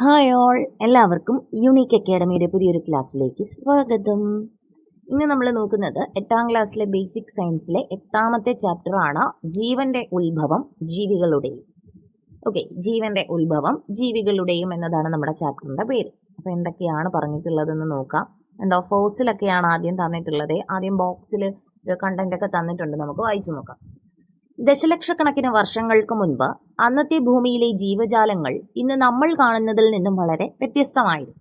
Hi all എല്ലാവർക്കും unique അക്കാഡമിയുടെ പുതിയൊരു ക്ലാസ്സിലേക്ക് സ്വാഗതം. ഇന്ന് നമ്മൾ നോക്കുന്നത് എട്ടാം ക്ലാസ്സിലെ ബേസിക് സയൻസിലെ എട്ടാമത്തെ ചാപ്റ്ററാണ് ജീവന്റെ ഉത്ഭവം ജീവികളുടെയും. ഓക്കെ ജീവന്റെ ഉത്ഭവം ജീവികളുടെയും എന്നതാണ് നമ്മുടെ ചാപ്റ്ററിന്റെ പേര്. അപ്പോൾ എന്തൊക്കെയാണ് പറഞ്ഞിട്ടുള്ളതെന്ന് നോക്കാം. എന്താ ഫോസിലൊക്കെയാണ് ആദ്യം തന്നിട്ടുള്ളത്. ആദ്യം ബോക്സിൽ കണ്ടന്റ് ഒക്കെ തന്നിട്ടുണ്ട്. നമുക്ക് വായിച്ചു നോക്കാം. ദശലക്ഷക്കണക്കിന് വർഷങ്ങൾക്ക് മുൻപ് അന്നത്തെ ഭൂമിയിലെ ജീവജാലങ്ങൾ ഇന്ന് നമ്മൾ കാണുന്നതിൽ നിന്നും വളരെ വ്യത്യസ്തമായിരുന്നു.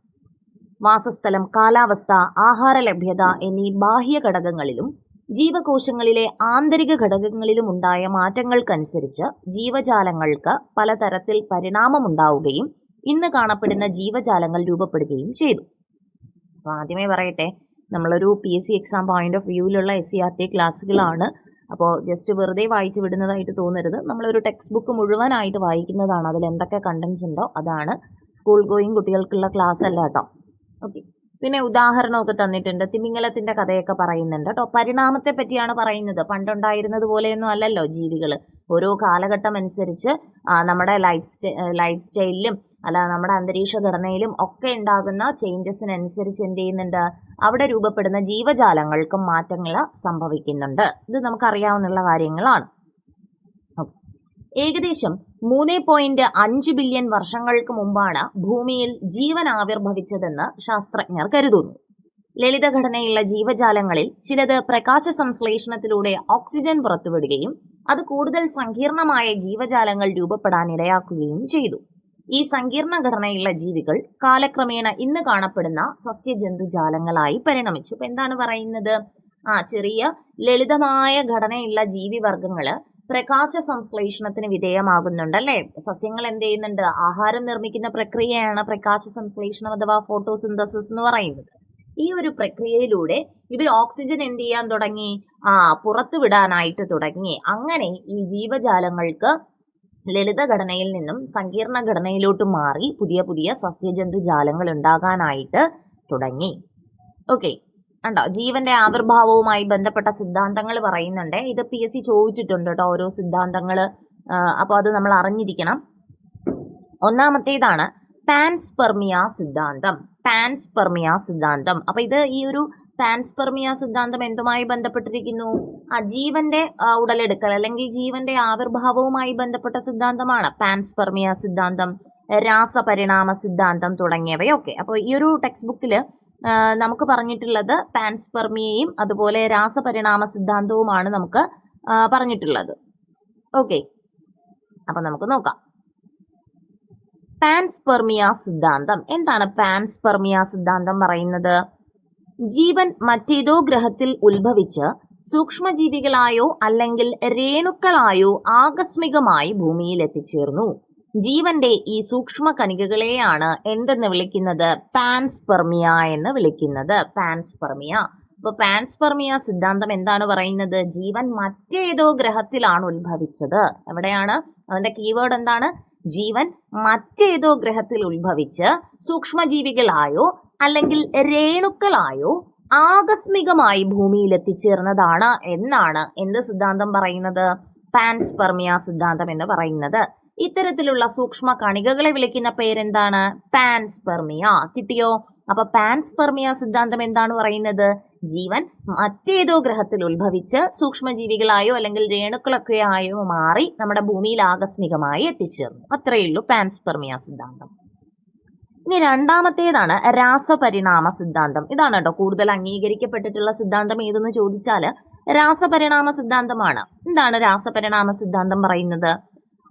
വാസസ്ഥലം കാലാവസ്ഥ ആഹാര ലഭ്യത എന്നീ ബാഹ്യ ഘടകങ്ങളിലും ജീവകോശങ്ങളിലെ ആന്തരിക ഘടകങ്ങളിലും ഉണ്ടായ മാറ്റങ്ങൾക്കനുസരിച്ച് ജീവജാലങ്ങൾക്ക് പലതരത്തിൽ പരിണാമമുണ്ടാവുകയും ഇന്ന് കാണപ്പെടുന്ന ജീവജാലങ്ങൾ രൂപപ്പെടുകയും ചെയ്തു. ആദ്യമേ പറയട്ടെ നമ്മളൊരു P S C exam point of വ്യൂവിലുള്ള S C R T ക്ലാസ്സുകളാണ് അപ്പോൾ ജസ്റ്റ് വെറുതെ വായിച്ച് വിടുന്നതായിട്ട് തോന്നരുത്. നമ്മളൊരു ടെക്സ്റ്റ് ബുക്ക് മുഴുവനായിട്ട് വായിക്കുന്നതാണ്. അതിൽ എന്തൊക്കെ കണ്ടൻസ് ഉണ്ടോ അതാണ് സ്കൂൾ ഗോയിങ് കുട്ടികൾക്കുള്ള ക്ലാസ് അല്ല കേട്ടോ ഓക്കെ പിന്നെ ഉദാഹരണമൊക്കെ തന്നിട്ടുണ്ട്. തിമിംഗലത്തിന്റെ കഥയൊക്കെ പറയുന്നുണ്ട് കേട്ടോ പരിണാമത്തെ പറ്റിയാണ് പറയുന്നത്. പണ്ടുണ്ടായിരുന്നത് പോലെയൊന്നും അല്ലല്ലോ ജീവികൾ ഓരോ കാലഘട്ടം അനുസരിച്ച് നമ്മുടെ ലൈഫ് സ്റ്റൈ ലൈഫ് സ്റ്റൈലിലും അല്ല നമ്മുടെ അന്തരീക്ഷ ഘടനയിലും ഒക്കെ ഉണ്ടാകുന്ന ചേഞ്ചസിനനുസരിച്ച് എന്ത് ചെയ്യുന്നുണ്ട്? അവിടെ രൂപപ്പെടുന്ന ജീവജാലങ്ങൾക്കും മാറ്റങ്ങൾ സംഭവിക്കുന്നുണ്ട്. ഇത് നമുക്കറിയാവുന്ന കാര്യങ്ങളാണ്. ഏകദേശം മൂന്ന് പോയിന്റ് അഞ്ച് ബില്യൺ വർഷങ്ങൾക്ക് മുമ്പാണ് ഭൂമിയിൽ ജീവൻ ആവിർഭവിച്ചതെന്ന് ശാസ്ത്രജ്ഞർ കരുതുന്നു. ലളിതഘടനയുള്ള ജീവജാലങ്ങളിൽ ചിലത് പ്രകാശ സംശ്ലേഷണത്തിലൂടെ ഓക്സിജൻ പുറത്തുവിടുകയും അത് കൂടുതൽ സങ്കീർണമായ ജീവജാലങ്ങൾ രൂപപ്പെടാൻ ഇടയാക്കുകയും ചെയ്തു. ഈ സങ്കീർണ ഘടനയുള്ള ജീവികൾ കാലക്രമേണ ഇന്ന് കാണപ്പെടുന്ന സസ്യജന്തുജാലങ്ങളായി പരിണമിച്ചു. ഇപ്പൊ എന്താണ് പറയുന്നത്? ആ ചെറിയ ലളിതമായ ഘടനയുള്ള ജീവിവർഗങ്ങൾ പ്രകാശ സംശ്ലേഷണത്തിന് വിധേയമാകുന്നുണ്ട് അല്ലെ? സസ്യങ്ങൾ എന്ത് ചെയ്യുന്നുണ്ട്? ആഹാരം നിർമ്മിക്കുന്ന പ്രക്രിയയാണ് പ്രകാശ സംശ്ലേഷണം അഥവാ ഫോട്ടോസിന്തസിസ് എന്ന് പറയുന്നത്. ഈ ഒരു പ്രക്രിയയിലൂടെ ഇവർ ഓക്സിജൻ എന്ത് ചെയ്യാൻ തുടങ്ങി? ആ പുറത്തു വിടാനായിട്ട് തുടങ്ങി. അങ്ങനെ ഈ ജീവജാലങ്ങൾക്ക് ലളിത ഘടനയിൽ നിന്നും സങ്കീർണ ഘടനയിലോട്ട് മാറി പുതിയ പുതിയ സസ്യജന്തു ജാലങ്ങൾ ഉണ്ടാകാനായിട്ട് തുടങ്ങി. ഓക്കെ ഉണ്ടോ ജീവന്റെ ആവിർഭാവവുമായി ബന്ധപ്പെട്ട സിദ്ധാന്തങ്ങൾ പറയുന്നുണ്ട്. ഇത് പി എസ് സി ചോദിച്ചിട്ടുണ്ട് കേട്ടോ ഓരോ സിദ്ധാന്തങ്ങൾ അപ്പോൾ അത് നമ്മൾ അറിഞ്ഞിരിക്കണം. ഒന്നാമത്തേതാണ് പാൻസ്പെർമിയ സിദ്ധാന്തം. പാൻസ്പെർമിയ സിദ്ധാന്തം. അപ്പൊ ഇത് ഈ ഒരു പാൻസ്പെർമിയ സിദ്ധാന്തം എന്തുമായി ബന്ധപ്പെട്ടിരിക്കുന്നു? ജീവന്റെ ഉടലെടുക്കൽ അല്ലെങ്കിൽ ജീവന്റെ ആവിർഭാവവുമായി ബന്ധപ്പെട്ട സിദ്ധാന്തമാണ് പാൻസ്പെർമിയ സിദ്ധാന്തം രാസപരിണാമ സിദ്ധാന്തം തുടങ്ങിയവയൊക്കെ. അപ്പോൾ ഈ ഒരു ടെക്സ്റ്റ് ബുക്കിൽ നമുക്ക് പറഞ്ഞിട്ടുള്ളത് പാൻസ്പെർമിയയും അതുപോലെ രാസപരിണാമ സിദ്ധാന്തവുമാണ് നമുക്ക് പറഞ്ഞിട്ടുള്ളത്. ഓക്കെ. അപ്പൊ നമുക്ക് നോക്കാം. പാൻസ്പെർമിയ സിദ്ധാന്തം. എന്താണ് പാൻസ്പെർമിയ സിദ്ധാന്തം പറയുന്നത്? ജീവൻ മറ്റേതോ ഗ്രഹത്തിൽ ഉത്ഭവിച്ച് സൂക്ഷ്മജീവികളായോ അല്ലെങ്കിൽ രേണുക്കളായോ ആകസ്മികമായി ഭൂമിയിൽ എത്തിച്ചേർന്നു. ജീവന്റെ ഈ സൂക്ഷ്മ കണികകളെയാണ് എന്തെന്ന് വിളിക്കുന്നത്? പാൻസ്പെർമിയ എന്ന് വിളിക്കുന്നത്. പാൻസ്പെർമിയ. അപ്പൊ പാൻസ്പെർമിയ സിദ്ധാന്തം എന്താണ് പറയുന്നത്? ജീവൻ മറ്റേതോ ഗ്രഹത്തിലാണ് ഉത്ഭവിച്ചത്. എവിടെയാണ്? അതിന്റെ കീവേഡ് എന്താണ്? ജീവൻ മറ്റേതോ ഗ്രഹത്തിൽ ഉത്ഭവിച്ച് സൂക്ഷ്മജീവികളായോ അല്ലെങ്കിൽ രേണുക്കളായോ ആകസ്മികമായി ഭൂമിയിൽ എത്തിച്ചേർന്നതാണ് എന്നാണ് എന്ത് സിദ്ധാന്തം പറയുന്നത്? പാൻസ്പെർമിയ സിദ്ധാന്തം എന്ന് പറയുന്നത്. ഇത്തരത്തിലുള്ള സൂക്ഷ്മ കണികകളെ വിളിക്കുന്ന പേരെന്താണ്? പാൻസ്പെർമിയ. കിട്ടിയോ? അപ്പൊ പാൻസ്പെർമിയ സിദ്ധാന്തം എന്താണ് പറയുന്നത്? ജീവൻ മറ്റേതോ ഗ്രഹത്തിൽ ഉത്ഭവിച്ച് സൂക്ഷ്മജീവികളായോ അല്ലെങ്കിൽ രേണുക്കളൊക്കെ ആയോ മാറി നമ്മുടെ ഭൂമിയിൽ ആകസ്മികമായി എത്തിച്ചേർന്നു. അത്രയേ ഉള്ളൂ പാൻസ്പെർമിയ സിദ്ധാന്തം. ഇനി രണ്ടാമത്തേതാണ് രാസപരിണാമ സിദ്ധാന്തം. ഇതാണ് കേട്ടോ കൂടുതൽ അംഗീകരിക്കപ്പെട്ടിട്ടുള്ള സിദ്ധാന്തം ഏതെന്ന് ചോദിച്ചാൽ രാസപരിണാമ സിദ്ധാന്തമാണ്. എന്താണ് രാസപരിണാമ സിദ്ധാന്തം പറയുന്നത്?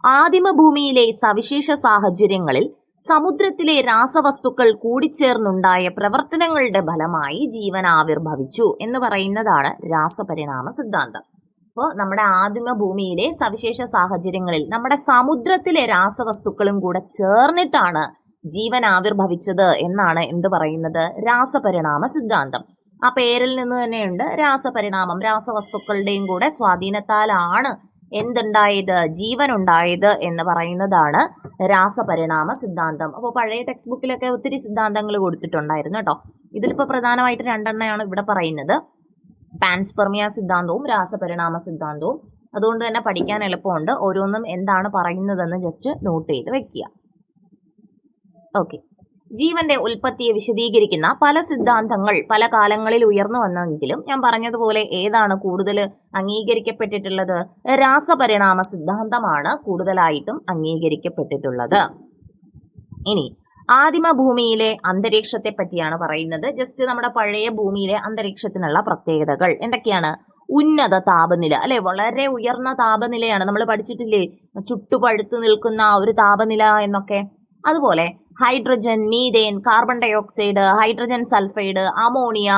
ആദിമ ഭൂമിയിലെ സവിശേഷ സാഹചര്യങ്ങളിൽ സമുദ്രത്തിലെ രാസവസ്തുക്കൾ കൂടിച്ചേർന്നുണ്ടായ പ്രവർത്തനങ്ങളുടെ ഫലമായി ജീവൻ ആവിർഭവിച്ചു എന്ന് പറയുന്നതാണ് രാസപരിണാമ സിദ്ധാന്തം. അപ്പോൾ നമ്മുടെ ആദിമ ഭൂമിയിലെ സവിശേഷ സാഹചര്യങ്ങളിൽ നമ്മുടെ സമുദ്രത്തിലെ രാസവസ്തുക്കളും കൂടെ ചേർന്നിട്ടാണ് ജീവൻ ആവിർഭവിച്ചത് എന്നാണ് എന്ത് പറയുന്നത്? രാസപരിണാമ സിദ്ധാന്തം. ആ പേരിൽ നിന്ന് തന്നെയുണ്ട് രാസപരിണാമം. രാസവസ്തുക്കളുടെയും കൂടെ സ്വാധീനത്താലാണ് എന്തുണ്ടായത്? ജീവൻ ഉണ്ടായത് എന്ന് പറയുന്നതാണ് രാസപരിണാമ സിദ്ധാന്തം. അപ്പോൾ പഴയ ടെക്സ്റ്റ് ബുക്കിലൊക്കെ ഒത്തിരി സിദ്ധാന്തങ്ങൾ കൊടുത്തിട്ടുണ്ടായിരുന്നു കേട്ടോ. ഇതിലിപ്പോൾ പ്രധാനമായിട്ട് രണ്ടെണ്ണയാണ് ഇവിടെ പറയുന്നത്. പാൻസ്പെർമിയ സിദ്ധാന്തവും രാസപരിണാമ സിദ്ധാന്തവും. അതുകൊണ്ട് തന്നെ പഠിക്കാൻ എളുപ്പമുണ്ട്. ഓരോന്നും എന്താണ് പറയുന്നതെന്ന് ജസ്റ്റ് നോട്ട് ചെയ്ത് വെക്കുക. ഓക്കെ ജീവന്റെ ഉൽപ്പത്തിയെ വിശദീകരിക്കുന്ന പല സിദ്ധാന്തങ്ങൾ പല കാലങ്ങളിൽ ഉയർന്നു വന്നെങ്കിലും ഞാൻ പറഞ്ഞതുപോലെ ഏതാണ് കൂടുതൽ അംഗീകരിക്കപ്പെട്ടിട്ടുള്ളത്? രാസപരിണാമ സിദ്ധാന്തമാണ് കൂടുതലായിട്ടും അംഗീകരിക്കപ്പെട്ടിട്ടുള്ളത്. ഇനി ആദിമ ഭൂമിയിലെ അന്തരീക്ഷത്തെ പറ്റിയാണ് പറയുന്നത്. ജസ്റ്റ് നമ്മുടെ പഴയ ഭൂമിയിലെ അന്തരീക്ഷത്തിനുള്ള പ്രത്യേകതകൾ. എന്തൊക്കെയാണ്? ഉന്നത താപനില. അല്ലെ? വളരെ ഉയർന്ന താപനിലയാണ്. നമ്മൾ പഠിച്ചിട്ടില്ലേ? ചുട്ടുപഴുത്തു നിൽക്കുന്ന ഒരു താപനില എന്നൊക്കെ. അതുപോലെ hydrogen methane carbon dioxide hydrogen sulphide ammonia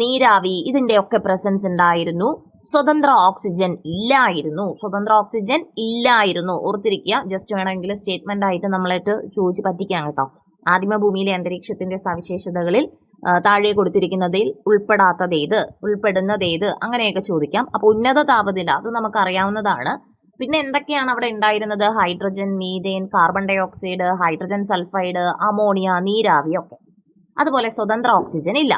നീരാവി ഇതിന്റെയൊക്കെ പ്രസൻസ് ഉണ്ടായിരുന്നു. സ്വതന്ത്ര ഓക്സിജൻ ഇല്ലായിരുന്നു. സ്വതന്ത്ര ഓക്സിജൻ ഇല്ലായിരുന്നു. ഓർത്തിരിക്കുക ജസ്റ്റ് വേണമെങ്കിൽ സ്റ്റേറ്റ്മെന്റ് ആയിട്ട് നമ്മളായിട്ട് ചോദിച്ചു പറ്റിക്കാം കേട്ടോ. ആദിമ ഭൂമിയിലെ അന്തരീക്ഷത്തിന്റെ സവിശേഷതകളിൽ താഴെ കൊടുത്തിരിക്കുന്നതിൽ ഉൾപ്പെടാത്തത് ഏത്? ഉൾപ്പെടുന്നത് ഏത്? അങ്ങനെയൊക്കെ ചോദിക്കാം. അപ്പൊ ഉന്നത താപനില അത് നമുക്ക് അറിയാവുന്നതാണ് പിന്നെ എന്തൊക്കെയാണ് അവിടെ ഉണ്ടായിരുന്നത്? Hydrogen methane carbon dioxide hydrogen sulphide ammonia നീരാവി ഒക്കെ. അതുപോലെ സ്വതന്ത്ര ഓക്സിജൻ ഇല്ല.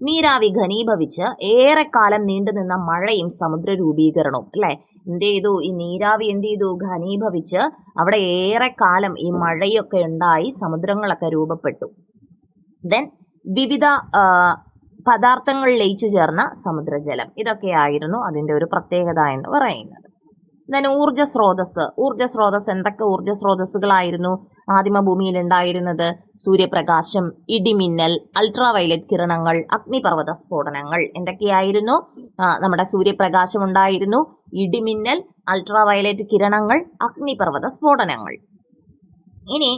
നീരാവി ഘനീഭവിച്ച് ഏറെക്കാലം നീണ്ടുനിന്ന മഴയും സമുദ്ര രൂപീകരണവും അല്ലെ? എന്ത് ചെയ്തു? ഈ നീരാവി എന്ത് ചെയ്തു? ഘനീഭവിച്ച് അവിടെ ഏറെക്കാലം ഈ മഴയൊക്കെ ഉണ്ടായി സമുദ്രങ്ങളൊക്കെ രൂപപ്പെട്ടു. ദെൻ വിവിധ പദാർത്ഥങ്ങൾ ലയിച്ചു ചേർന്ന സമുദ്രജലം. ഇതൊക്കെയായിരുന്നു അതിന്റെ ഒരു പ്രത്യേകത എന്ന് പറയുന്നത്. ദെൻ ഊർജ സ്രോതസ് ഊർജ സ്രോതസ് എന്തൊക്കെ ഊർജ സ്രോതസ്സുകളായിരുന്നു ആദിമ ഭൂമിയിൽ ഉണ്ടായിരുന്നത് സൂര്യപ്രകാശം ഇടിമിന്നൽ അൾട്രാവയലറ്റ് കിരണങ്ങൾ അഗ്നിപർവത സ്ഫോടനങ്ങൾ എന്തൊക്കെയായിരുന്നു നമ്മുടെ സൂര്യപ്രകാശം ഉണ്ടായിരുന്നു ഇടിമിന്നൽ അൾട്രാവയലറ്റ് കിരണങ്ങൾ അഗ്നിപർവത സ്ഫോടനങ്ങൾ ഇനി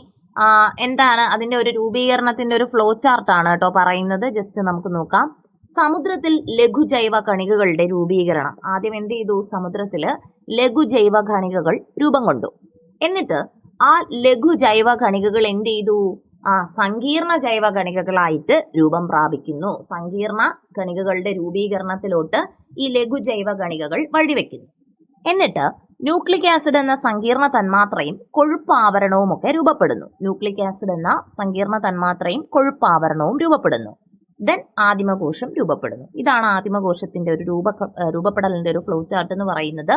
എന്താണ് അതിന്റെ ഒരു രൂപീകരണത്തിന്റെ ഒരു ഫ്ലോ ചാർട്ടാണ് കേട്ടോ പറയുന്നത്. ജസ്റ്റ് നമുക്ക് നോക്കാം. സമുദ്രത്തിൽ ലഘുജൈവ കണികകളുടെ രൂപീകരണം. ആദ്യം എന്ത് ചെയ്തു? സമുദ്രത്തിൽ ലഘുജൈവ കണികകൾ രൂപം കൊണ്ടു. എന്നിട്ട് ആ ലഘുജൈവ കണികകൾ എന്ത് ചെയ്തു? ആ സങ്കീർണ ജൈവ കണികകളായിട്ട് രൂപം പ്രാപിക്കുന്നു. സങ്കീർണ കണികകളുടെ രൂപീകരണത്തിലോട്ട് ഈ ലഘുജൈവ കണികകൾ വഴിവെക്കുന്നു. എന്നിട്ട് ന്യൂക്ലിക് ആസിഡ് എന്ന സങ്കീർണ തന്മാത്രയും കൊഴുപ്പാവരണവും ഒക്കെ രൂപപ്പെടുന്നു. ന്യൂക്ലിക് ആസിഡ് എന്ന സങ്കീർണ തന്മാത്രയും കൊഴുപ്പാവരണവും രൂപപ്പെടുന്നു. ദെൻ ആദിമകോശം രൂപപ്പെടുന്നു. ഇതാണ് ആദിമകോശത്തിന്റെ ഒരു രൂപ രൂപപ്പെടലിന്റെ ഒരു ഫ്ലോ ചാർട്ട് എന്ന് പറയുന്നത്.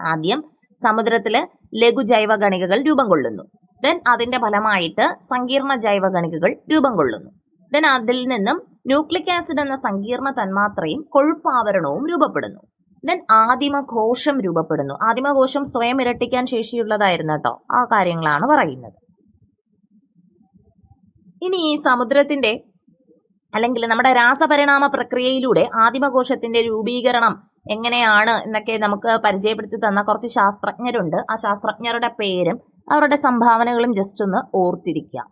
ആദ്യം സമുദ്രത്തിൽ ലഘുജൈവ ഗണികകൾ രൂപം കൊള്ളുന്നു. ദെൻ അതിന്റെ ഫലമായിട്ട് സങ്കീർണ ജൈവ ഗണികകൾ രൂപം കൊള്ളുന്നു. ദെൻ അതിൽ നിന്നും ന്യൂക്ലിക് ആസിഡ് എന്ന സങ്കീർണ തന്മാത്രയും കൊഴുപ്പാവരണവും രൂപപ്പെടുന്നു. ദെൻ ആദിമകോശം രൂപപ്പെടുന്നു. ആദിമകോശം സ്വയം ഇരട്ടിക്കാൻ ശേഷിയുള്ളതായിരുന്നു കേട്ടോ. ആ കാര്യങ്ങളാണ് പറയുന്നത്. ഇനി ഈ സമുദ്രത്തിന്റെ അല്ലെങ്കിൽ നമ്മുടെ രാസപരിണാമ പ്രക്രിയയിലൂടെ ആദിമകോശത്തിന്റെ രൂപീകരണം എങ്ങനെയാണ് എന്നൊക്കെ നമുക്ക് പരിചയപ്പെടുത്തി തന്ന കുറച്ച് ശാസ്ത്രജ്ഞരുണ്ട്. ആ ശാസ്ത്രജ്ഞരുടെ പേരും അവരുടെ സംഭാവനകളും ജസ്റ്റ് ഒന്ന് ഓർത്തിരിക്കാം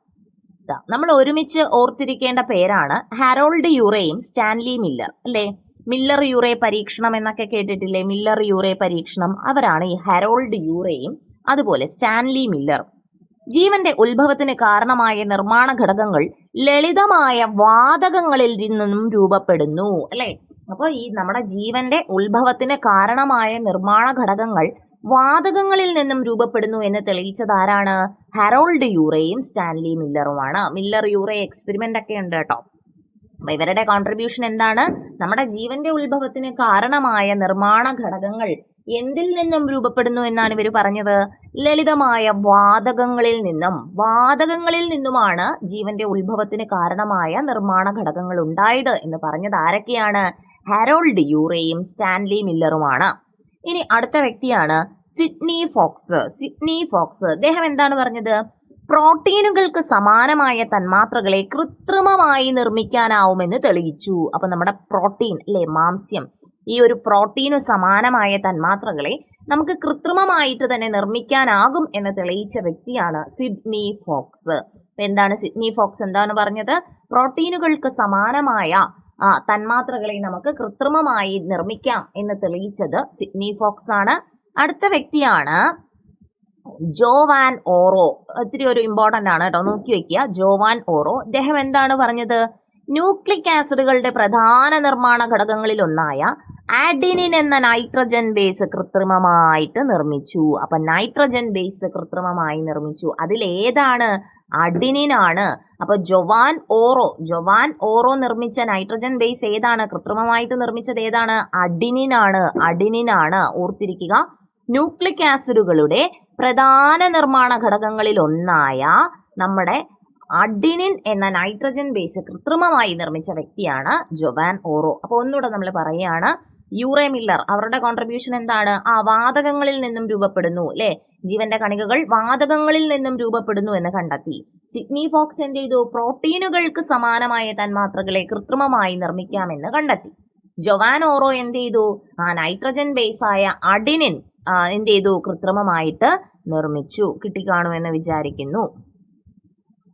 നമ്മൾ ഒരുമിച്ച് ഓർത്തിരിക്കേണ്ട പേരാണ് ഹാരോൾഡ് യുറേയും സ്റ്റാൻലി മില്ലർ. അല്ലേ? മില്ലർ യൂറേ പരീക്ഷണം എന്നൊക്കെ കേട്ടിട്ടില്ലേ? മില്ലർ യൂറേ പരീക്ഷണം. അവരാണ് ഈ ഹാരോൾഡ് യൂറേയും അതുപോലെ സ്റ്റാൻലി മില്ലർ ജീവന്റെ ഉത്ഭവത്തിന് കാരണമായ നിർമ്മാണ ഘടകങ്ങൾ ലളിതമായ വാതകങ്ങളിൽ നിന്നും രൂപപ്പെടുന്നു അല്ലെ? അപ്പോൾ ഈ നമ്മുടെ ജീവന്റെ ഉത്ഭവത്തിന് കാരണമായ നിർമ്മാണ ഘടകങ്ങൾ വാതകങ്ങളിൽ നിന്നും രൂപപ്പെടുന്നു എന്ന് തെളിയിച്ചത് ആരാണ്? ഹെറോൾഡ് യൂറയും സ്റ്റാൻലി മില്ലറുമാണ്. മില്ലർ യൂറേ എക്സ്പെരിമെന്റ് ഒക്കെ ഉണ്ട് കേട്ടോ. അപ്പൊ ഇവരുടെ കോൺട്രിബ്യൂഷൻ എന്താണ്? നമ്മുടെ ജീവന്റെ ഉത്ഭവത്തിന് കാരണമായ നിർമ്മാണ ഘടകങ്ങൾ എന്തിൽ നിന്നും രൂപപ്പെടുന്നു എന്നാണ് ഇവർ പറഞ്ഞത്? ലളിതമായ വാതകങ്ങളിൽ നിന്നും. വാതകങ്ങളിൽ നിന്നുമാണ് ജീവന്റെ ഉത്ഭവത്തിന് കാരണമായ നിർമ്മാണ ഘടകങ്ങൾ ഉണ്ടായത് എന്ന് പറഞ്ഞത് ആരൊക്കെയാണ്? ഹാരോൾഡ് യൂറേയും സ്റ്റാൻലി മില്ലറുമാണ്. ഇനി അടുത്ത വ്യക്തിയാണ് സിഡ്നി ഫോക്സ്. Sydney Fox. അദ്ദേഹം എന്താണ് പറഞ്ഞത്? പ്രോട്ടീനുകൾക്ക് സമാനമായ തന്മാത്രകളെ കൃത്രിമമായി നിർമ്മിക്കാനാവുമെന്ന് തെളിയിച്ചു. അപ്പൊ നമ്മുടെ പ്രോട്ടീൻ അല്ലെ മാംസ്യം ഈ ഒരു പ്രോട്ടീനു സമാനമായ തന്മാത്രകളെ നമുക്ക് കൃത്രിമമായിട്ട് തന്നെ നിർമ്മിക്കാനാകും എന്ന് തെളിയിച്ച വ്യക്തിയാണ് സിഡ്നി ഫോക്സ്. എന്താണ് സിഡ്നി ഫോക്സ് എന്താണ് പറഞ്ഞത്? പ്രോട്ടീനുകൾക്ക് സമാനമായ തന്മാത്രകളെ നമുക്ക് കൃത്രിമമായി നിർമ്മിക്കാം എന്ന് തെളിയിച്ചത് സിഡ്നി ഫോക്സ് ആണ് അടുത്ത വ്യക്തിയാണ് ജോവാൻ ഓറോ. ഒത്തിരി ഒരു ഇമ്പോർട്ടന്റ് ആണ് കേട്ടോ. നോക്കി വെക്കുക. Joan Oro. അദ്ദേഹം എന്താണ് പറഞ്ഞത്? ന്യൂക്ലിക് ആസിഡുകളുടെ പ്രധാന നിർമ്മാണ ഘടകങ്ങളിൽ ഒന്നായ ആഡിനിൻ എന്ന നൈട്രജൻ ബേസ് കൃത്രിമമായിട്ട് നിർമ്മിച്ചു. അപ്പൊ നൈട്രജൻ ബേസ് കൃത്രിമമായി നിർമ്മിച്ചു. അതിൽ ഏതാണ്? അഡിനിൻ ആണ്. അപ്പൊ ജൊവാൻ ഓറോ ജൊവാൻ ഓറോ നിർമ്മിച്ച നൈട്രജൻ ബേസ് ഏതാണ്? കൃത്രിമമായിട്ട് നിർമ്മിച്ചത് ഏതാണ്? അഡിനിൻ ആണ്. ഓർത്തിരിക്കുക. ന്യൂക്ലിക് ആസിഡുകളുടെ പ്രധാന നിർമ്മാണ ഘടകങ്ങളിൽ ഒന്നായ നമ്മുടെ അഡിനിൻ എന്ന നൈട്രജൻ ബേസ് കൃത്രിമമായി നിർമ്മിച്ച വ്യക്തിയാണ് ജൊവാൻ ഓറോ. അപ്പോൾ ഒന്നുകൂടെ നമ്മൾ പറയുകയാണ് യൂറേ മില്ലർ അവരുടെ കോൺട്രിബ്യൂഷൻ എന്താണ്? ആ വാതകങ്ങളിൽ നിന്നും രൂപപ്പെടുന്നു അല്ലെ ജീവന്റെ കണികകൾ വാതകങ്ങളിൽ നിന്നും രൂപപ്പെടുന്നു എന്ന് കണ്ടെത്തി. സിഡ്നി ഫോക്സ് എന്ത് ചെയ്തു? പ്രോട്ടീനുകൾക്ക് സമാനമായ തന്മാത്രകളെ കൃത്രിമമായി നിർമ്മിക്കാമെന്ന് കണ്ടെത്തി. ജൊവാൻ ഓറോ എന്ത് ചെയ്തു? ആ നൈട്രജൻ ബേസായ അഡിനിൻ എന്ത് ചെയ്തു? കൃത്രിമമായിട്ട് നിർമ്മിച്ചു. കിട്ടിക്കാണുമെന്ന് വിചാരിക്കുന്നു.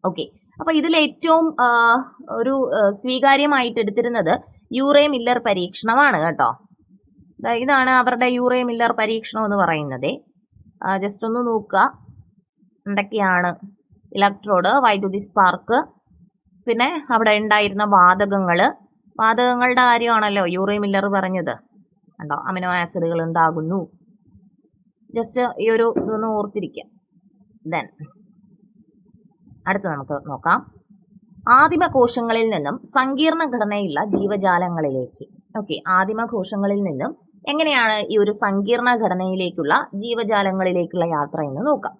ഓക്കെ അപ്പൊ ഇതിൽ ഏറ്റവും ഒരു സ്വീകാര്യമായിട്ട് എടുത്തിരുന്നത് യൂറേ മില്ലർ പരീക്ഷണമാണ് കേട്ടോ. ഇതാണ് അവരുടെ യൂറേ മില്ലർ പരീക്ഷണം എന്ന് പറയുന്നത്. ജസ്റ്റ് ഒന്ന് നോക്കുക. എന്തൊക്കെയാണ്? ഇലക്ട്രോഡ് വൈദ്യുതി സ്പാർക്ക് പിന്നെ അവിടെ ഉണ്ടായിരുന്ന വാതകങ്ങൾ വാതകങ്ങളുടെ കാര്യമാണല്ലോ യൂറേ മില്ലർ പറഞ്ഞത്. കണ്ടോ? അമിനോ ആസിഡുകൾ ഉണ്ടാകുന്നു. ജസ്റ്റ് ഈ ഒരു ഇതൊന്ന് ഓർത്തിരിക്കുക. ദെൻ അടുത്ത നമുക്ക് നോക്കാം. ആദിമ കോശങ്ങളിൽ നിന്നും സങ്കീർണ ഘടനയുള്ള ജീവജാലങ്ങളിലേക്ക്. ഓക്കെ ആദിമ കോശങ്ങളിൽ നിന്നും എങ്ങനെയാണ് ഈ ഒരു സങ്കീർണ ഘടനയിലേക്കുള്ള ജീവജാലങ്ങളിലേക്കുള്ള യാത്ര എന്ന് നോക്കാം.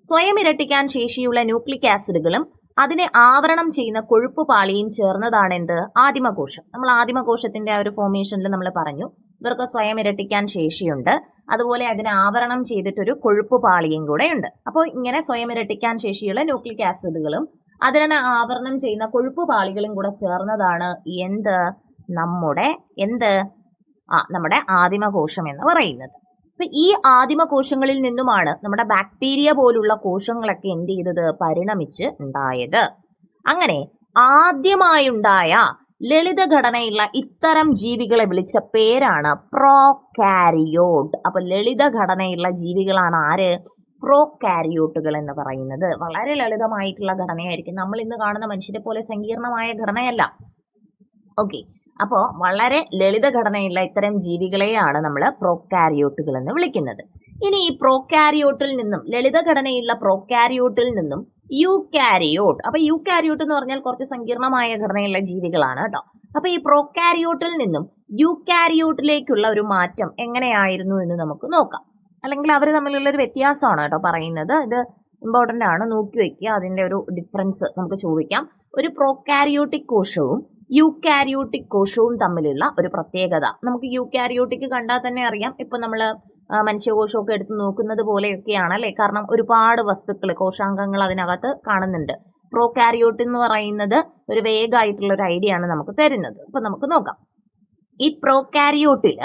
സ്വയം ഇരട്ടിക്കാൻ ശേഷിയുള്ള ന്യൂക്ലിക് ആസിഡുകളും അതിനെ ആവരണം ചെയ്യുന്ന കൊഴുപ്പ് പാളിയും ചേർന്നതാണ് എന്ത് ആദിമകോശം. നമ്മൾ ആദിമകോശത്തിന്റെ ആ ഒരു ഫോർമേഷനിൽ നമ്മൾ പറഞ്ഞു. ഇവർക്ക് സ്വയം ഇരട്ടിക്കാൻ ശേഷിയുണ്ട്. അതുപോലെ അതിനെ ആവരണം ചെയ്തിട്ടൊരു കൊഴുപ്പ് പാളിയും കൂടെ ഉണ്ട് അപ്പോൾ ഇങ്ങനെ സ്വയം ഇരട്ടിക്കാൻ ശേഷിയുള്ള ന്യൂക്ലിക് ആസിഡുകളും അതിനെ ആവരണം ചെയ്യുന്ന കൊഴുപ്പ് പാളികളും കൂടെ ചേർന്നതാണ് എന്ത്? നമ്മുടെ എന്ത്? ആ നമ്മുടെ ആദിമകോശം എന്ന് പറയുന്നത്. അപ്പൊ ഈ ആദിമ കോശങ്ങളിൽ നിന്നുമാണ് നമ്മുടെ ബാക്ടീരിയ പോലുള്ള കോശങ്ങളൊക്കെ എന്ത് ചെയ്തത്? പരിണമിച്ച് ഉണ്ടായത്. അങ്ങനെ ആദ്യമായുണ്ടായ ലളിത ഘടനയുള്ള ഇത്തരം ജീവികളെ വിളിച്ച പേരാണ് പ്രോകാരിയോട്ട് അപ്പൊ ലളിത ഘടനയുള്ള ജീവികളാണ് ആര്? പ്രോകാരിയോട്ടുകൾ എന്ന് പറയുന്നത്. വളരെ ലളിതമായിട്ടുള്ള ഘടനയായിരിക്കും. നമ്മൾ ഇന്ന് കാണുന്ന മനുഷ്യരെ പോലെ സങ്കീർണമായ ഘടനയല്ല. ഓക്കെ അപ്പോൾ വളരെ ലളിത ഘടനയുള്ള ഇത്തരം ജീവികളെയാണ് നമ്മൾ പ്രോകാരിയോട്ടുകൾ എന്ന് വിളിക്കുന്നത്. ഇനി ഈ പ്രോകാരിയോട്ടിൽ നിന്നും ലളിത ഘടനയുള്ള പ്രോകാരിയോട്ടിൽ നിന്നും യൂകാരിയോട്ട് അപ്പൊ യൂകാരിയോട്ട് എന്ന് പറഞ്ഞാൽ കുറച്ച് സങ്കീർണമായ ഘടനയുള്ള ജീവികളാണ് കേട്ടോ. അപ്പൊ ഈ പ്രോകാരിയോട്ടിൽ നിന്നും യൂകാരിയോട്ടിലേക്കുള്ള ഒരു മാറ്റം എങ്ങനെയായിരുന്നു എന്ന് നമുക്ക് നോക്കാം. അല്ലെങ്കിൽ അവർ തമ്മിലുള്ള ഒരു വ്യത്യാസമാണ് കേട്ടോ പറയുന്നത്. ഇത് ഇമ്പോർട്ടന്റ് ആണ്. നോക്കി വെക്കുക. അതിന്റെ ഒരു ഡിഫറൻസ് നമുക്ക് ചോദിക്കാം. ഒരു പ്രോകാരിയോട്ടിക് കോശവും യൂകാരിയോട്ടിക് കോശവും തമ്മിലുള്ള ഒരു പ്രത്യേകത. നമുക്ക് യൂകാരിയോട്ടിക് കണ്ടാൽ തന്നെ അറിയാം. ഇപ്പൊ നമ്മൾ മനുഷ്യകോശമൊക്കെ എടുത്ത് നോക്കുന്നത് പോലെയൊക്കെയാണ് അല്ലേ കാരണം ഒരുപാട് വസ്തുക്കൾ കോശാംഗങ്ങൾ അതിനകത്ത് കാണുന്നുണ്ട്. പ്രോ കാരിയോട്ട് എന്ന് പറയുന്നത് ഒരു വേഗമായിട്ടുള്ള ഒരു ഐഡിയ ആണ് നമുക്ക് തരുന്നത്. അപ്പൊ നമുക്ക് നോക്കാം. ഈ പ്രോ കാരിയോട്ടിൽ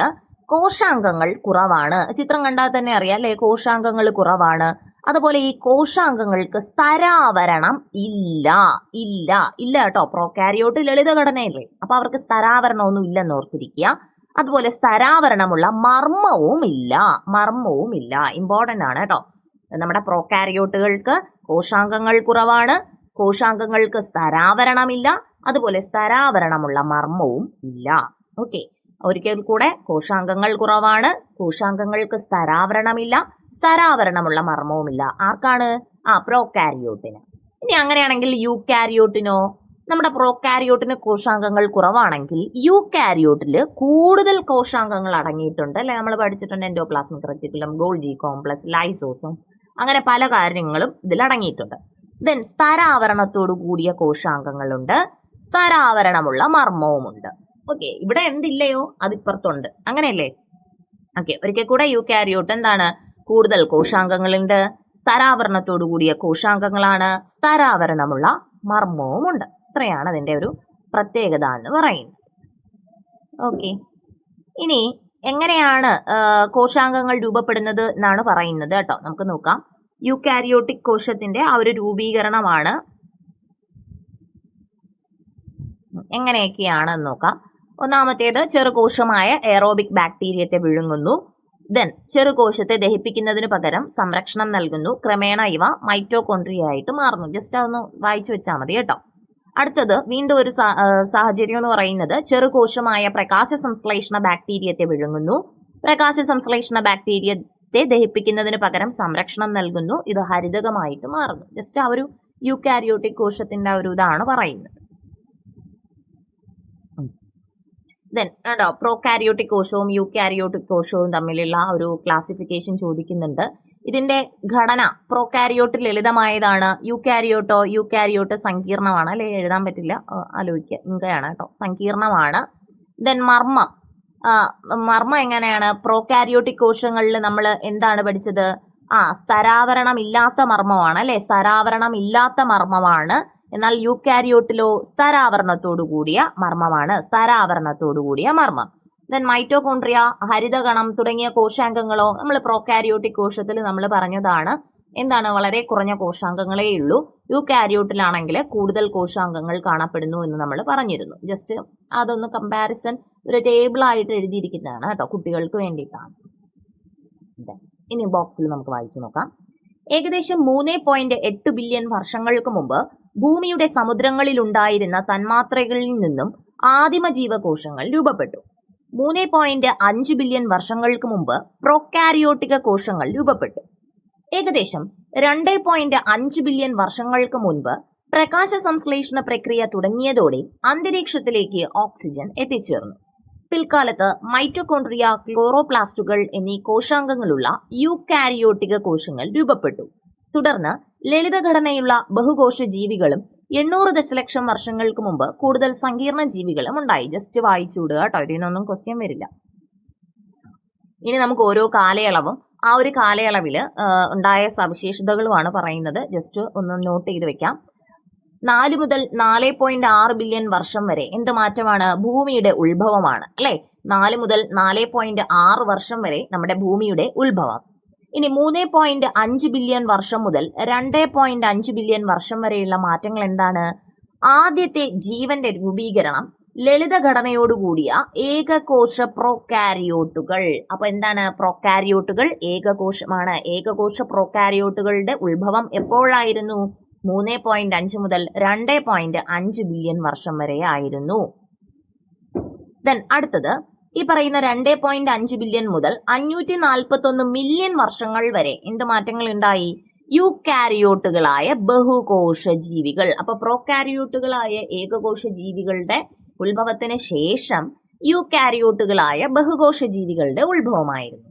കോശാംഗങ്ങൾ കുറവാണ്. ചിത്രം കണ്ടാൽ തന്നെ അറിയാം അല്ലെ? കോശാംഗങ്ങൾ കുറവാണ്. അതുപോലെ ഈ കോശാംഗങ്ങൾക്ക് സ്ഥരാവരണം ഇല്ല. ഇല്ല. ഇല്ല കേട്ടോ. പ്രോകാരിയോട്ട് ലളിത ഘടനയല്ലേ അപ്പൊ അവർക്ക് സ്ഥരാവരണമൊന്നും ഇല്ലെന്ന് ഓർത്തിരിക്കുക. അതുപോലെ സ്ഥരാവരണമുള്ള മർമ്മവും ഇല്ല മർമ്മവും ഇല്ല ഇമ്പോർട്ടന്റ് ആണ് കേട്ടോ. നമ്മുടെ പ്രോകാരിയോട്ടുകൾക്ക് കോശാംഗങ്ങൾ കുറവാണ്. കോശാംഗങ്ങൾക്ക് സ്ഥരാവരണമില്ല. അതുപോലെ സ്ഥരാവരണമുള്ള മർമ്മവും ഇല്ല. ഓക്കെ ഒരിക്കൽ കൂടെ കോശാംഗങ്ങൾ കുറവാണ്. കോശാംഗങ്ങൾക്ക് സ്ഥരാവരണമില്ല. സ്ഥരാവരണമുള്ള മർമ്മവുമില്ല. ആർക്കാണ്? ആ പ്രോകാരിയോട്ടിന് ഇനി അങ്ങനെയാണെങ്കിൽ യൂകാരിയോട്ടിനോ നമ്മുടെ പ്രോകാരിയോട്ടിന് കോശാംഗങ്ങൾ കുറവാണെങ്കിൽ യു കാരിയോട്ടിൽ കൂടുതൽ കോശാംഗങ്ങൾ അടങ്ങിയിട്ടുണ്ട്. അല്ലെ? നമ്മൾ പഠിച്ചിട്ടുണ്ട് എൻഡോപ്ലാസ്മിക് റെറ്റിക്കുലം ഗോൾജി കോംപ്ലക്സ് ലൈസോസും അങ്ങനെ പല കാര്യങ്ങളും ഇതിൽ അടങ്ങിയിട്ടുണ്ട്. ദെൻ സ്ഥരാവരണത്തോടു കൂടിയ കോശാംഗങ്ങളുണ്ട്. സ്ഥരാവരണമുള്ള മർമ്മവുമുണ്ട്. ഓക്കെ ഇവിടെ എന്തില്ലയോ? അതിപ്പുറത്തുണ്ട്. അങ്ങനെയല്ലേ? ഓക്കെ ഒരിക്കൽ കൂടെ യു കാരിയോട്ട് എന്താണ്? കൂടുതൽ കോശാംഗങ്ങളുണ്ട്. സ്ഥരാവരണത്തോടു കൂടിയ കോശാംഗങ്ങളാണ്. സ്ഥരാവരണമുള്ള മർമ്മവുമുണ്ട്. ഇത്രയാണ് അതിന്റെ ഒരു പ്രത്യേകത എന്ന് പറയുന്നത്. ഓക്കെ ഇനി എങ്ങനെയാണ് കോശാംഗങ്ങൾ രൂപപ്പെടുന്നത് എന്നാണ് പറയുന്നത് കേട്ടോ. നമുക്ക് നോക്കാം. യൂകാരിയോട്ടിക് കോശത്തിന്റെ ആ ഒരു രൂപീകരണമാണ്. എങ്ങനെയൊക്കെയാണ് നോക്കാം. ഒന്നാമത്തേത് ചെറുകോശമായ എറോബിക് ബാക്ടീരിയത്തെ വിഴുങ്ങുന്നു. ദെൻ ചെറുകോശത്തെ ദഹിപ്പിക്കുന്നതിന് പകരം സംരക്ഷണം നൽകുന്നു. ക്രമേണ ഇവ മൈറ്റോകോൺട്രിയ ആയിട്ട് മാറുന്നു. ജസ്റ്റ് അതൊന്ന് വായിച്ചു വെച്ചാൽ മതി കേട്ടോ. അടുത്തത് വീണ്ടും ഒരു സാഹചര്യം എന്ന് പറയുന്നത് ചെറുകോശമായ പ്രകാശ സംശ്ലേഷണ ബാക്ടീരിയത്തെ വിഴുങ്ങുന്നു. പ്രകാശ സംശ്ലേഷണ ബാക്ടീരിയത്തെ ദഹിപ്പിക്കുന്നതിന് പകരം സംരക്ഷണം നൽകുന്നു. ഇത് ഹരിതകമായിട്ട് മാറുന്നു. ജസ്റ്റ് ആ ഒരു യൂകാരിയോട്ടിക് കോശത്തിന്റെ ഒരു ഇതാണ് പറയുന്നത്. ദെൻ കേട്ടോ പ്രോകാരിയോട്ടിക് കോശവും യൂക്കാരിയോട്ടിക് കോശവും തമ്മിലുള്ള ഒരു ക്ലാസിഫിക്കേഷൻ ചോദിക്കുന്നുണ്ട്. ഇതിന്റെ ഘടന പ്രോകാരിയോട്ട് ലളിതമായതാണ്. യൂക്കാരിയോട്ടോ യൂക്കാരിയോട്ട് സങ്കീർണമാണ്. അല്ലെ? എഴുതാൻ പറ്റില്ല. ആലോചിക്കുക ഇങ്കയാണ് കേട്ടോ. സങ്കീർണമാണ്. ദെൻ മർമ്മം. മർമ്മം എങ്ങനെയാണ്? പ്രോകാരിയോട്ടിക് കോശങ്ങളിൽ നമ്മൾ എന്താണ് പഠിച്ചത്? ആ സ്ഥരാവരണം ഇല്ലാത്ത മർമ്മമാണ്. അല്ലെ? സ്ഥരാവരണം ഇല്ലാത്ത മർമ്മമാണ്. എന്നാൽ യുകാരിയോട്ടിലോ സ്ഥരാവരണത്തോടു കൂടിയ മർമ്മമാണ്. സ്ഥരാവരണത്തോടു കൂടിയ മർമ്മം. ദെൻ മൈറ്റോകോൺട്രിയ ഹരിതകണം തുടങ്ങിയ കോശാംഗങ്ങളോ നമ്മൾ പ്രോകാരിയോട്ടിക് കോശത്തിൽ നമ്മൾ പറഞ്ഞതാണ്. എന്താണ്? വളരെ കുറഞ്ഞ കോശാംഗങ്ങളേ ഉള്ളൂ. യൂക്കാരിയോട്ടിലാണെങ്കിൽ കൂടുതൽ കോശാംഗങ്ങൾ കാണപ്പെടുന്നു എന്ന് നമ്മൾ പറഞ്ഞിരുന്നു. ജസ്റ്റ് അതൊന്ന് കമ്പാരിസൺ ഒരു ടേബിൾ ആയിട്ട് എഴുതിയിരിക്കുന്നതാണ് കേട്ടോ. കുട്ടികൾക്ക് വേണ്ടിയിട്ടാണ്. ഇനി ബോക്സിൽ നമുക്ക് വായിച്ചു നോക്കാം. ഏകദേശം മൂന്ന് പോയിന്റ് എട്ട് ബില്യൺ വർഷങ്ങൾക്ക് മുമ്പ് ഭൂമിയുടെ സമുദ്രങ്ങളിൽ ഉണ്ടായിരുന്ന തന്മാത്രകളിൽ നിന്നും ആദിമ ജീവകോശങ്ങൾ രൂപപ്പെട്ടു. മൂന്ന് പോയിന്റ് അഞ്ച് ബില്യൺ വർഷങ്ങൾക്ക് മുമ്പ് പ്രൊക്കാരിയോട്ടിക കോശങ്ങൾ രൂപപ്പെട്ടു. ഏകദേശം രണ്ട് പോയിന്റ് അഞ്ച് ബില്യൺ വർഷങ്ങൾക്ക് മുൻപ് പ്രകാശ സംശ്ലേഷണ പ്രക്രിയ തുടങ്ങിയതോടെ അന്തരീക്ഷത്തിലേക്ക് ഓക്സിജൻ എത്തിച്ചേർന്നു. പിൽക്കാലത്ത് മൈറ്റോകോൺട്രിയ ക്ലോറോപ്ലാസ്റ്റുകൾ എന്നീ കോശാംഗങ്ങളുള്ള യൂക്കാരിയോട്ടിക കോശങ്ങൾ രൂപപ്പെട്ടു. തുടർന്ന് ലളിതഘടനയുള്ള ബഹുകോശ ജീവികളും എണ്ണൂറ് ദശലക്ഷം വർഷങ്ങൾക്ക് മുമ്പ് കൂടുതൽ സങ്കീർണ ജീവികളും ഉണ്ടായി. ജസ്റ്റ് വായിച്ചു വിടുക കേട്ടോ. ഇതിനൊന്നും ക്വസ്റ്റ്യൻ വരില്ല. ഇനി നമുക്ക് ഓരോ കാലയളവും ആ ഒരു കാലയളവിൽ ഉണ്ടായ സവിശേഷതകളുമാണ് പറയുന്നത്. ജസ്റ്റ് ഒന്ന് നോട്ട് ചെയ്ത് വെക്കാം. നാല് മുതൽ നാല് പോയിന്റ് ആറ് ബില്യൺ വർഷം വരെ എന്ത് മാറ്റമാണ്? ഭൂമിയുടെ ഉത്ഭവമാണ്. അല്ലെ? നാല് മുതൽ നാല് പോയിന്റ് ആറ് വർഷം വരെ നമ്മുടെ ഭൂമിയുടെ ഉത്ഭവം. ഇനി മൂന്ന് പോയിന്റ് അഞ്ച് ബില്യൺ വർഷം മുതൽ രണ്ട് പോയിന്റ് അഞ്ച് ബില്യൺ വർഷം വരെയുള്ള മാറ്റങ്ങൾ എന്താണ്? ആദ്യത്തെ ജീവന്റെ രൂപീകരണം ലളിത ഘടനയോടുകൂടിയ ഏകകോശ പ്രോകാരിയോട്ടുകൾ അപ്പൊ എന്താണ് പ്രോകാരിയോട്ടുകൾ ഏകകോശമാണ്. ഏകകോശ പ്രോകാരിയോട്ടുകളുടെ ഉത്ഭവം എപ്പോഴായിരുന്നു? മൂന്ന് പോയിന്റ് അഞ്ച് മുതൽ രണ്ട് പോയിന്റ് അഞ്ച് ബില്യൺ വർഷം വരെ ആയിരുന്നു. ദെൻ അടുത്തത് ഈ പറയുന്ന രണ്ടേ പോയിന്റ് അഞ്ച് ബില്യൺ മുതൽ അഞ്ഞൂറ്റി നാൽപ്പത്തി ഒന്ന് മില്യൺ വർഷങ്ങൾ വരെ എന്ത് മാറ്റങ്ങൾ ഉണ്ടായി? യൂക്കാരിയോട്ടുകളായ ബഹുകോശ ജീവികൾ അപ്പൊ പ്രോകാരിയോട്ടുകളായ ഏകകോശ ജീവികളുടെ ഉത്ഭവത്തിന് ശേഷം യൂക്കാരിയോട്ടുകളായ ബഹുകോശ ജീവികളുടെ ഉത്ഭവമായിരുന്നു.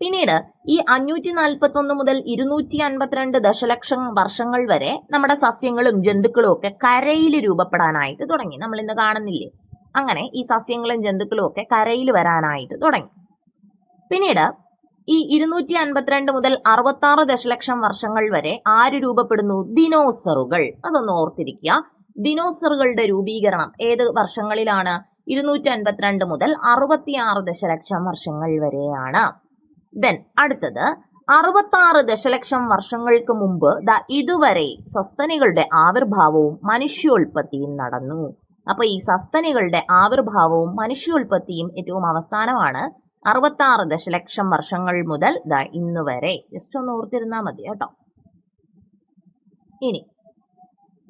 പിന്നീട് ഈ അഞ്ഞൂറ്റി നാൽപ്പത്തി ഒന്ന് മുതൽ ഇരുന്നൂറ്റി അൻപത്തിരണ്ട് ദശലക്ഷം വർഷങ്ങൾ വരെ നമ്മുടെ സസ്യങ്ങളും ജന്തുക്കളും ഒക്കെ കരയിൽ രൂപപ്പെടാനായിട്ട് തുടങ്ങി. നമ്മൾ ഇന്ന് കാണുന്നില്ലേ? അങ്ങനെ ഈ സസ്യങ്ങളും ജന്തുക്കളും ഒക്കെ കരയിൽ വരാനായിട്ട് തുടങ്ങി. പിന്നീട് ഈ ഇരുന്നൂറ്റി അൻപത്തിരണ്ട് മുതൽ അറുപത്തി ആറ് ദശലക്ഷം വർഷങ്ങൾ വരെ ആര് രൂപപ്പെടുന്നു? ദിനോസറുകൾ. അതൊന്ന് ഓർത്തിരിക്കുക. ദിനോസറുകളുടെ രൂപീകരണം ഏത് വർഷങ്ങളിലാണ്? ഇരുന്നൂറ്റി അൻപത്തിരണ്ട് മുതൽ അറുപത്തിയാറ് ദശലക്ഷം വർഷങ്ങൾ വരെയാണ്. ദെൻ അടുത്തത് അറുപത്താറ് ദശലക്ഷം വർഷങ്ങൾക്ക് മുമ്പ് ദ ഇതുവരെ സസ്തനികളുടെ ആവിർഭാവവും മനുഷ്യോൽപത്തിയും നടന്നു. അപ്പൊ ഈ സസ്തനികളുടെ ആവിർഭാവവും മനുഷ്യോൽപത്തിയും ഏറ്റവും അവസാനമാണ്. അറുപത്തി ആറ് ദശലക്ഷം വർഷങ്ങൾ മുതൽ ദാ ഇന്ന് വരെ. ജസ്റ്റ് ഒന്ന് ഓർത്തിരുന്നാൽ മതി കേട്ടോ. ഇനി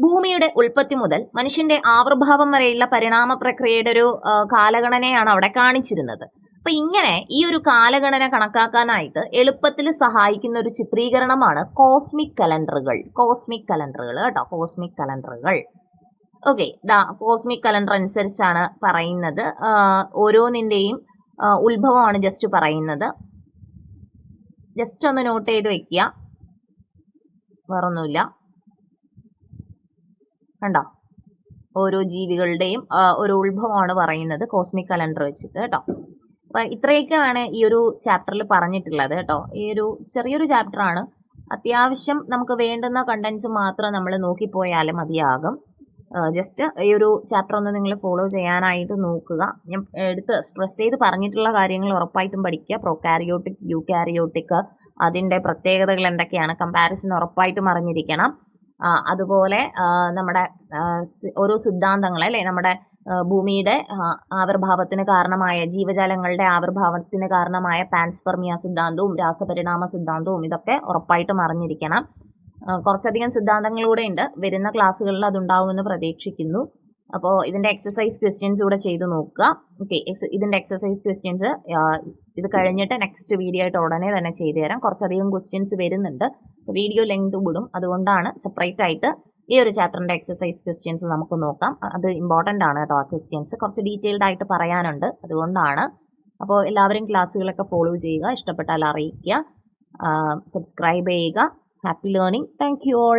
ഭൂമിയുടെ ഉൽപ്പത്തി മുതൽ മനുഷ്യന്റെ ആവിർഭാവം വരെയുള്ള പരിണാമ പ്രക്രിയയുടെ ഒരു കാലഗണനയാണ് അവിടെ കാണിച്ചിരുന്നത്. അപ്പൊ ഇങ്ങനെ ഈ ഒരു കാലഗണന കണക്കാക്കാനായിട്ട് എളുപ്പത്തിൽ സഹായിക്കുന്ന ഒരു ചിത്രീകരണമാണ് കോസ്മിക് കലണ്ടറുകൾ. കോസ്മിക് കലണ്ടറുകൾ കേട്ടോ. കോസ്മിക് കലണ്ടറുകൾ. ഓക്കെ കോസ്മിക് കലണ്ടർ അനുസരിച്ചാണ് പറയുന്നത്. ഓരോന്നിന്റെയും ഉത്ഭവമാണ് ജസ്റ്റ് പറയുന്നത്. ജസ്റ്റ് ഒന്ന് നോട്ട് ചെയ്ത് വെക്കുക വേറൊന്നുമില്ല കണ്ടോ? ഓരോ ജീവികളുടെയും ഒരു ഉത്ഭവമാണ് പറയുന്നത് കോസ്മിക് കലണ്ടർ വെച്ചിട്ട് കേട്ടോ. അപ്പൊ ഇത്രയൊക്കെയാണ് ഈ ഒരു ചാപ്റ്ററിൽ പറഞ്ഞിട്ടുള്ളത് കേട്ടോ. ഈ ഒരു ചെറിയൊരു ചാപ്റ്ററാണ് അത്യാവശ്യം നമുക്ക് വേണ്ടുന്ന കണ്ടന്റ്സ് മാത്രം നമ്മൾ നോക്കിപ്പോയാൽ മതിയാകും. ജസ്റ്റ് ഈ ഒരു ചാപ്റ്റർ ഒന്ന് നിങ്ങൾ ഫോളോ ചെയ്യാനായിട്ട് നോക്കുക. ഞാൻ എടുത്ത് സ്ട്രെസ് ചെയ്ത് പറഞ്ഞിട്ടുള്ള കാര്യങ്ങൾ ഉറപ്പായിട്ടും പഠിക്കുക. പ്രോകാരിയോട്ടിക് യു കാരിയോട്ടിക് അതിന്റെ പ്രത്യേകതകൾ എന്തൊക്കെയാണ്? കമ്പാരിസൺ ഉറപ്പായിട്ടും അറിഞ്ഞിരിക്കണം. അതുപോലെ നമ്മുടെ ഓരോ സിദ്ധാന്തങ്ങൾ അല്ലെ? നമ്മുടെ ഭൂമിയുടെ ആവിർഭാവത്തിന് കാരണമായ ജീവജാലങ്ങളുടെ ആവിർഭാവത്തിന് കാരണമായ പാൻസ്പെർമിയ സിദ്ധാന്തവും രാസപരിണാമ സിദ്ധാന്തവും ഇതൊക്കെ ഉറപ്പായിട്ടും അറിഞ്ഞിരിക്കണം. കുറച്ചധികം സിദ്ധാന്തങ്ങളൂടെ ഉണ്ട്. വരുന്ന ക്ലാസ്സുകളിൽ അതുണ്ടാവുമെന്ന് പ്രതീക്ഷിക്കുന്നു. അപ്പോൾ ഇതിന്റെ എക്സസൈസ് ക്വസ്റ്റ്യൻസ് കൂടെ ചെയ്ത് നോക്കുക. ഓക്കെ ഇതിന്റെ എക്സസൈസ് ക്വസ്റ്റ്യൻസ് ഇത് കഴിഞ്ഞിട്ട് നെക്സ്റ്റ് വീഡിയോ ആയിട്ട് ഉടനെ തന്നെ ചെയ്തു തരാം. കുറച്ചധികം ക്വസ്റ്റ്യൻസ് വരുന്നുണ്ട്. വീഡിയോ ലെങ്ത് കൂടും. അതുകൊണ്ടാണ് സെപ്പറേറ്റ് ആയിട്ട് ഈ ഒരു ചാപ്റ്ററിന്റെ എക്സസൈസ് ക്വസ്റ്റ്യൻസ് നമുക്ക് നോക്കാം. അത് ഇമ്പോർട്ടന്റ് ആണ് കേട്ടോ ആ ക്വസ്റ്റ്യൻസ് കുറച്ച് ഡീറ്റെയിൽഡ് ആയിട്ട് പറയാനുണ്ട്. അതുകൊണ്ടാണ്. അപ്പോൾ എല്ലാവരും ക്ലാസ്സുകളൊക്കെ ഫോളോ ചെയ്യുക. ഇഷ്ടപ്പെട്ടാൽ അറിയിക്കുക. സബ്സ്ക്രൈബ് ചെയ്യുക. Happy learning thank you all